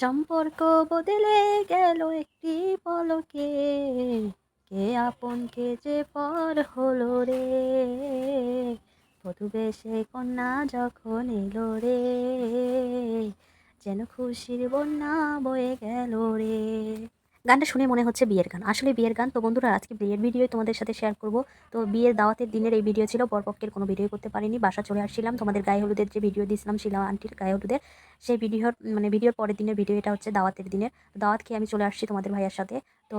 সম্পর্ক বদলে গেল একটি পলকে। কে আপন কে যে পর হলো রে? বধূ সে কন্যা যখন এলো রে? যেন খুশির বন্যা বয়ে গেল রে? গানটা শুনে মনে হচ্ছে বিয়ের গান। আসলে বিয়ের গান তো বন্ধুরা, আজকে বিয়ের ভিডিও তোমাদের সাথে শেয়ার করব। তো বিয়ের দাওয়াতের দিনের এই ভিডিও ছিল বরপক্ষের কোনো ভিডিও করতে পারিনি, বাসা চলে আসছিলাম। তোমাদের গায়ে হলুদের যে ভিডিও দিয়েছিলাম শিলা আন্টির গায়ে হলুদের, সেই ভিডিওর মানে ভিডিওর পরের দিনের ভিডিও এটা হচ্ছে দাওয়াতের দিনের। দাওয়াত খেয়ে আমি চলে আসছি তোমাদের ভাইয়ের সাথে। তো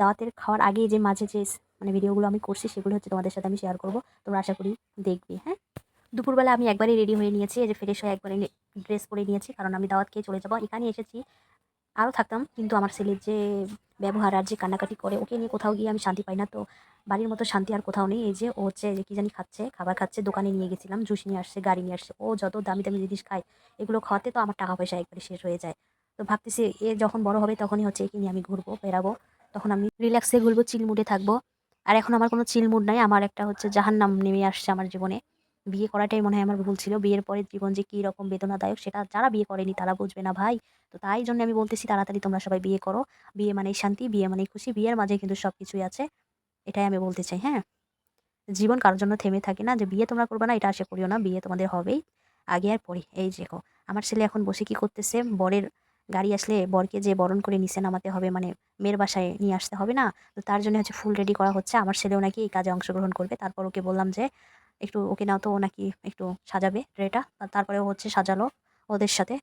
দাওয়াতের খাওয়ার আগে যে মাঝে যে মানে ভিডিওগুলো আমি করছি, সেগুলো হচ্ছে তোমাদের সাথে আমি শেয়ার করব। তোমরা আশা করি দেখবে হ্যাঁ? দুপুরবেলা আমি একবারই রেডি হয়ে নিয়েছি, এই যে ফ্রেশ হয়ে একবারে ড্রেস পরে নিয়েছি, কারণ আমি দাওয়াত খেয়ে চলে যাব। এখানে এসেছি। আরও থাকতাম। কিন্তু আমার ছেলের যে ব্যবহার আর যে কান্নাকাটি করে, ওকে নিয়ে কোথাও গিয়ে আমি শান্তি পাই না। তো বাড়ির মতো শান্তি আর কোথাও নেই। এই যে ও হচ্ছে কী জানি খাচ্ছে, খাবার খাচ্ছে, দোকানে নিয়ে গেছিলাম, জুস নিয়ে আসছে, গাড়ি নিয়ে আসছে। ও যত দামি দামি জিনিস খায়, এগুলো খাওয়াতে তো আমার টাকা পয়সা একবারে শেষ হয়ে যায়। তো ভাবতেছি এ যখন বড় হবে তখনই হচ্ছে একে নিয়ে আমি ঘুরবো বেরাবো তখন আমি রিল্যাক্সে ঘুরবো চিল মুডে থাকব। আর এখন আমার কোনো চিল মুড নাই। আমার একটা হচ্ছে জাহান্নাম নেমে আসছে আমার জীবনে। বিয়ে করাটাই মনে হয় আমার ভুল ছিল। বিয়ের পরে জীবন যে কী রকম বেদনাদায়ক সেটা যারা বিয়ে করেনি তারা বুঝবে না ভাই। তো তাই জন্য আমি বলতেছি তাড়াতাড়ি তোমরা সবাই বিয়ে করো। বিয়ে মানেই শান্তি, বিয়ে মানেই খুশি, বিয়ের মাঝে কিন্তু সব কিছুই আছে। এটাই আমি বলতে চাই হ্যাঁ? জীবন কারোর জন্য থেমে থাকে না যে বিয়ে তোমরা করবে না, এটা আশা করিও না, বিয়ে তোমাদের হবেই। আগে আর পরে, এই দেখো আমার ছেলে এখন বসে কি করতেছে? বরের গাড়ি আসলে বরকে যে বরণ করে নিচে নামাতে হবে মানে মেয়ের বাসায় নিয়ে আসতে হবে না? তো তার জন্য হচ্ছে ফুল রেডি করা হচ্ছে। আমার ছেলেও নাকি এই কাজে অংশগ্রহণ করবে। তারপর ওকে বললাম যে একটু ওকে নাও তো ও নাকি একটু সাজাবে ট্রেটা। তারপরে ও হচ্ছে সাজালো ওদের সাথে।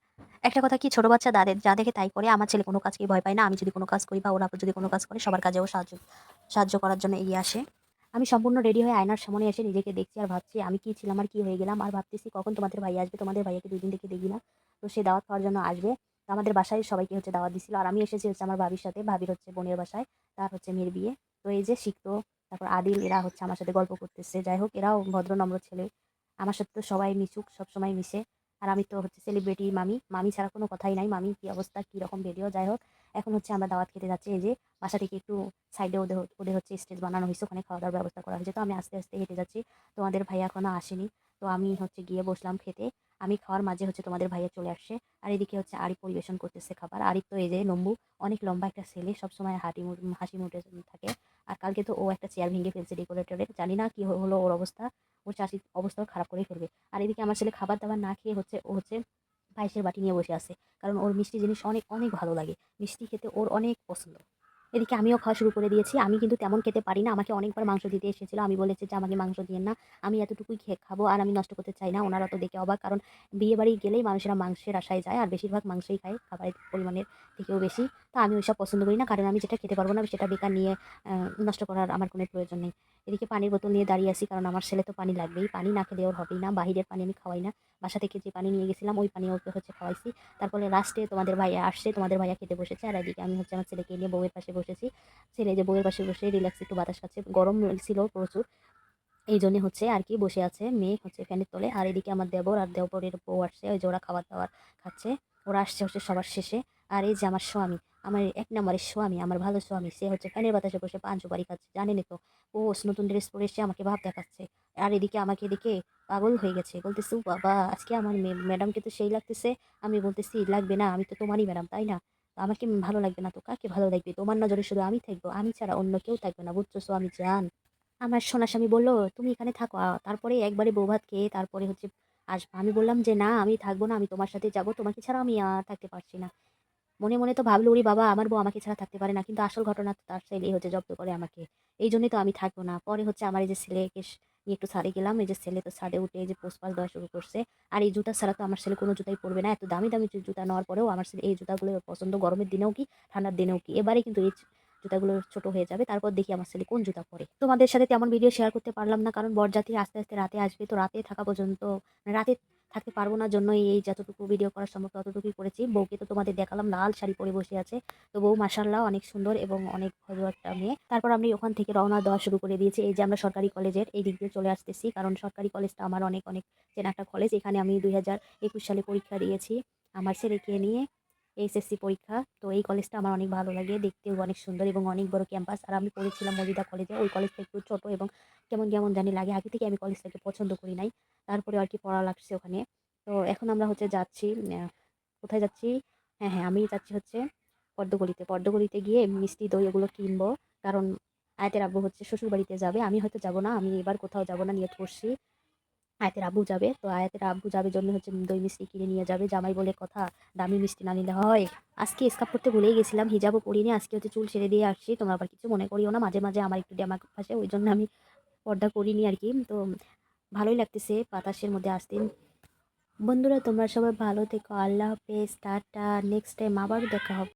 একটা কথা কি, ছোট বাচ্চা দাদের যা দেখে তাই করে। আমার ছেলে কোনো কাজকেই ভয় পায় না। আমি যদি কোনো কাজ করি বা ওরা যদি কোনো কাজ করে, সবার কাজেও সাহায্য সাহায্য করার জন্য এগিয়ে আসে। আমি সম্পূর্ণ রেডি হয়ে আয়নার সামনে এসে নিজেকে দেখছি আর ভাবছি, আমি কি ছিলাম আর কি হয়ে গেলাম? আর ভাবতেছি কখন তোমাদের ভাই আসবে? তোমাদের ভাইয়াকে দুই দিন দেখি না। তো সে দাওয়াত খাওয়ার জন্য আসবে। আমাদের বাসায় সবাইকে হচ্ছে দাওয়াত দিছিল। আর আমি এসেছি হচ্ছে আমার ভাবির সাথে। ভাবির হচ্ছে বোনের বাসায়। তার হচ্ছে মেয়ের বিয়ে। তো এই যে শিখতো তারপর আদিল এরা হচ্ছে আমার সাথে গল্প করতেছে। যাই হোক, এরাও ভদ্র, নম্র ছেলে। আমার সাথে তো সবাই মিশুক, সবসময় মিশে। আর আমি তো হচ্ছে সেলিব্রিটি মামি। মামি ছাড়া কোনো কথাই নাই। মামি কী অবস্থা, কী রকম ভিডিও যাই হোক। এখন হচ্ছে আমরা দাওয়াত খেতে যাচ্ছি। এই যে বাসা থেকে একটু সাইডে ওদের ওদের হচ্ছে স্টেজ বানানো হয়েছে। ওখানে খাওয়া দাওয়ার ব্যবস্থা করা হয়েছে। তো আমি আস্তে আস্তে হেঁটে যাচ্ছি। তোমাদের ভাইয়া এখনও আসেনি। তো আমি হচ্ছে গিয়ে বসলাম খেতে। আমি খাওয়ার মাঝে হচ্ছে তোমাদের ভাইয়া চলে আসছে। আর এদিকে হচ্ছে আরিফ পরিবেশন করতেছে খাবার। আরিফ তো এই যে, লম্বু। অনেক লম্বা একটা ছেলে। সবসময় হাঁটি হাসি মুটে থাকে। আর কালকে তো ও একটা চেয়ার ভেঙে ফেলছে ডেকোরেটরের জানি না কী হলো ওর অবস্থা। ওর চাষির অবস্থাও খারাপ করে ফেলবে। আর এদিকে আমার ছেলে খাবার দাবার না খেয়ে হচ্ছে, ও হচ্ছে পায়েসের বাটি নিয়ে বসে আসে কারণ ওর মিষ্টি জিনিস অনেক অনেক ভালো লাগে। মিষ্টি খেতে ওর অনেক পছন্দ। এদিকে আমিও খাওয়া শুরু করে দিয়েছি। আমি কিন্তু তেমন খেতে পারি না। আমাকে অনেকবার মাংস দিতে এসেছিল। আমি বলেছি যে, আমাকে মাংস দিয়ে না। আমি এতটুকুই খেয়ে খাব আর আমি নষ্ট করতে চাই না। ওনারা তো দেখে অবাক, কারণ বিয়ে বাড়ি গেলেই মানুষেরা মাংসের আশায় যায়, আর বেশিরভাগ মাংসই খায়, খাবারের পরিমাণের থেকেও বেশি। তা আমি ওইসব পছন্দ করি না, কারণ আমি যেটা খেতে পারব না সেটা বেকার নিয়ে নষ্ট করার আমার কোনো প্রয়োজন নেই। এদিকে পানির বোতল নিয়ে দাঁড়িয়ে আছি, কারণ আমার ছেলে তো পানি লাগবেই। পানি না খেলে ওর হবেই না। বাহিরের পানি আমি খাওয়াই না। বাসা থেকে যে পানি নিয়ে গেছিলাম, ওই পানি ওকে হচ্ছে খাওয়াইছি। তারপরে লাস্টে তোমাদের ভাইয়া আসছে, তোমাদের ভাইয়া খেতে বসেছে। আর এদিকে আমি হচ্ছে আমার ছেলেকে নিয়ে বউয়ের পাশে বসেছি। ছেলে যে বউয়ের পাশে বসে রিল্যাক্স একটু বাতাস খাচ্ছে। গরম ছিল প্রচুর। এই জন্য হচ্ছে আর কি বসে আছে। মেয়ে হচ্ছে ফ্যানের তলে। আর এদিকে আমার দেবর আর দেবরের বউ আসছে। ওই যে ওরা খাবার দাবার খাচ্ছে। ওরা আসছে হচ্ছে সবার শেষে। আর এই যে আমার স্বামী, আমার এক নম্বরের স্বামী, আমার ভালো স্বামী, সে হচ্ছে ফ্যানের বাতাসে বসে পান সুপারি খাচ্ছে। জানেনই তো? ও নতুন ড্রেস পরে এসে আমাকে ভাব দেখাচ্ছে। আর এদিকে আমাকে এদিকে পাগল হয়ে গেছে। বলতেছে বাবা, আজকে আমার ম্যাডামকে তো সেই লাগতেছে? আমি বলতেছি, লাগবে না, আমি তো তোমারই ম্যাডাম তাই না? আমাকে ভালো লাগবে না তো? কাকে ভালো লাগবে? তোমার নজরে শুধু আমি থাকব। আমি ছাড়া অন্য কেউ থাকবে না বুঝছ আমি জান। আমার সোনা স্বামী বলল, তুমি এখানে থাকো। তারপরে একবারে বৌভাত খেয়ে তারপরে হচ্ছে আসব। আমি বললাম যে, না, আমি থাকব না। আমি তোমার সাথে যাব। তোমাকে ছাড়া আমি থাকতে পারছি না। মনে মনে তো ভাবলো, ওরে বাবা, আমার বউ আমাকে ছাড়া থাকতে পারে না। কিন্তু আসল ঘটনা তো তার ছেলে হচ্ছে, জব্দ করে আমাকে। এই জন্যই তো আমি থাকব না। পরে হচ্ছে আমার এই যে ছেলেকে একটু ছাড়ে গেলাম। এই যে ছেলে তো ছাদে উঠে এই যে পোষপাস পাস দেওয়া শুরু করছে। আর এই জুতা ছাড়া তো আমার ছেলে কোনো জুতাই পরবে না। এত দামি দামি জুতা নেওয়ার পরেও আমার ছেলে এই জুতাগুলো পছন্দ গরমের দিনেও কি, ঠান্ডার দিনেও কি? এবারে কিন্তু এই জুতাগুলো ছোট হয়ে যাবে। তারপর দেখি আমার ছেলে কোন জুতা পরে। তোমাদের সাথে তেমন ভিডিও শেয়ার করতে পারলাম না, কারণ বরযাত্রী আস্তে আস্তে রাতে আসবে। তো রাতে থাকা পর্যন্ত মানে রাতে থাকতে পারব না জন্যই এই যতটুকু ভিডিও করার সম্ভব ততটুকুই করেছি। বউকে তো তোমাদের দেখালাম, লাল শাড়ি পরে বসে আছে। তো বউ মাসাল্লাহ অনেক সুন্দর এবং অনেক ভালো একটা মেয়ে। তারপর আমি ওখান থেকে রওনা দেওয়া শুরু করে দিয়েছি। এই যে আমরা সরকারি কলেজের এই দিক দিয়ে চলে আসতেছি। কারণ সরকারি কলেজটা আমার অনেক অনেক চেনা একটা কলেজ। এখানে আমি দুই হাজার একুশ সালে পরীক্ষা দিয়েছি। আমার ছেলেকে নিয়ে এইচএসসি পরীক্ষা। তো এই কলেজটা আমার অনেক ভালো লাগে। দেখতেও অনেক সুন্দর এবং অনেক বড় ক্যাম্পাস আর আমি পড়েছিলাম মজিদা কলেজে ওই কলেজটা একটু ছোটো এবং কেমন কেমন জানি লাগে। আগে থেকে আমি কলেজটাকে পছন্দ করি নাই। তারপরে আর কি পড়া লাগছে ওখানে। তো এখন আমরা হচ্ছে যাচ্ছি কোথায় যাচ্ছি? হ্যাঁ হ্যাঁ আমি যাচ্ছি হচ্ছে পদ্মগলিতে। পদ্মগলিতে গিয়ে মিষ্টি দই এগুলো কিনবো। কারণ আয়াতের আব্বু হচ্ছে শ্বশুর বাড়িতে যাবে। আমি হয়তো যাব না। আমি এবার কোথাও যাব না। নিয়ত করছি। আয়াতের আব্বু যাবে। তো আয়াতের আব্বু যাবে জন্য হচ্ছে দই মিষ্টি কিনে নিয়ে যাবে। জামাই বলে কথা, দামি মিষ্টি না নিলে হয়। আজকে স্কাপ করতে ভুলেই গেছিলাম, হিজাবও পরিনি। আজকে হচ্ছে চুল ছেড়ে দিয়ে আসছি। তোমরা আবার কিছু মনে করিও না। মাঝে মাঝে আমার একটু ড্যামাক আসে ওই জন্য আমি পর্দা করিনি আর কি। তো ভালোই লাগতেছে বাতাসের মধ্যে আসতে। বন্ধুরা, তোমরা সবাই ভালো থেকো। আল্লাহ হাফেজ। টাটা। নেক্সট টাইম আবারও দেখা হবে।